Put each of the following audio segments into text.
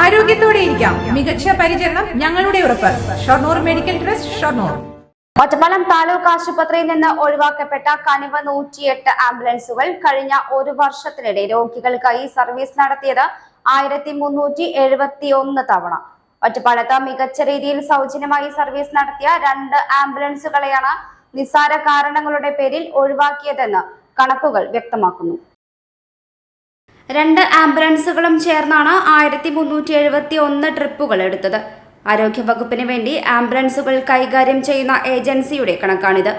ആരോഗ്യത്തോടെ ഇരിക്കാം. മികച്ച പരിചരണം ഞങ്ങളുടെ ഉറപ്പ്. Shoranur medical trust Shoranur. Ottapalam taluk ആശുപത്രിയിൽ നിന്ന് ഒഴിവാക്കപ്പെട്ട കനിവ നൂറ്റിയെട്ട് ആംബുലൻസുകൾ കഴിഞ്ഞ ഒരു വർഷത്തിനിടെ രോഗികൾക്കായി സർവീസ് നടത്തിയത് ആയിരത്തി മുന്നൂറ്റി എഴുപത്തി ഒന്ന് തവണ. ഒറ്റപ്പാലത്ത് മികച്ച രീതിയിൽ സൗജന്യമായി സർവീസ് നടത്തിയ രണ്ട് ആംബുലൻസുകളെയാണ് നിസ്സാര കാരണങ്ങളുടെ പേരിൽ ഒഴിവാക്കിയതെന്ന് കണക്കുകൾ വ്യക്തമാക്കുന്നു. രണ്ട് ആംബുലൻസുകളും ചേർന്നാണ് ആയിരത്തി മുന്നൂറ്റി എഴുപത്തി ഒന്ന് ട്രിപ്പുകൾ എടുത്തത്. ആരോഗ്യവകുപ്പിന് വേണ്ടി ആംബുലൻസുകൾ കൈകാര്യം ചെയ്യുന്ന ഏജൻസിയുടെ കണക്കാണിത്.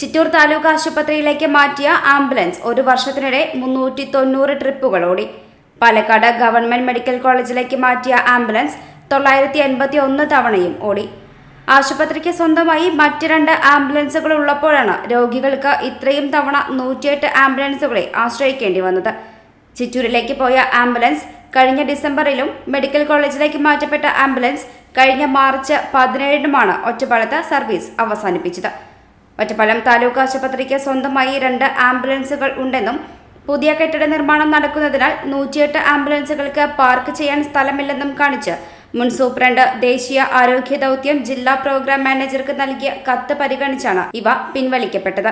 ചിറ്റൂർ താലൂക്ക് ആശുപത്രിയിലേക്ക് മാറ്റിയ ആംബുലൻസ് ഒരു വർഷത്തിനിടെ മുന്നൂറ്റി തൊണ്ണൂറ് ട്രിപ്പുകൾ ഓടി. പാലക്കാട് ഗവൺമെന്റ് മെഡിക്കൽ കോളേജിലേക്ക് മാറ്റിയ ആംബുലൻസ് തൊള്ളായിരത്തി എൺപത്തി ഒന്ന് തവണയും ഓടി. ആശുപത്രിക്ക് സ്വന്തമായി മറ്റ് രണ്ട് ആംബുലൻസുകൾ ഉള്ളപ്പോഴാണ് രോഗികൾക്ക് ഇത്രയും തവണ നൂറ്റിയെട്ട് ആംബുലൻസുകളെ ആശ്രയിക്കേണ്ടി വന്നത്. ചിറ്റൂരിലേക്ക് പോയ ആംബുലൻസ് കഴിഞ്ഞ ഡിസംബറിലും മെഡിക്കൽ കോളേജിലേക്ക് മാറ്റപ്പെട്ട ആംബുലൻസ് കഴിഞ്ഞ മാർച്ച് പതിനേഴിനുമാണ് ഒറ്റപ്പാലത്ത് സർവീസ് അവസാനിപ്പിച്ചത്. ഒറ്റപ്പാലം താലൂക്ക് ആശുപത്രിക്ക് സ്വന്തമായി രണ്ട് ആംബുലൻസുകൾ ഉണ്ടെന്നും പുതിയ കെട്ടിട നിർമ്മാണം നടക്കുന്നതിനാൽ നൂറ്റിയെട്ട് ആംബുലൻസുകൾക്ക് പാർക്ക് ചെയ്യാൻ സ്ഥലമില്ലെന്നും കാണിച്ച് മുൻ സൂപ്രണ്ട് ദേശീയ ആരോഗ്യ ദൗത്യം ജില്ലാ പ്രോഗ്രാം മാനേജർക്ക് നൽകിയ കത്ത് പരിഗണിച്ചാണ് ഇവ പിൻവലിക്കപ്പെട്ടത്.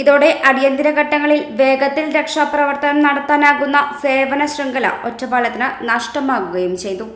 ഇതോടെ അടിയന്തര ഘട്ടങ്ങളിൽ വേഗത്തിൽ രക്ഷാപ്രവർത്തനം നടത്താനാകുന്ന സേവന ശൃംഖല ഒറ്റപ്പാലത്തിന് നഷ്ടമാകുകയും ചെയ്തു.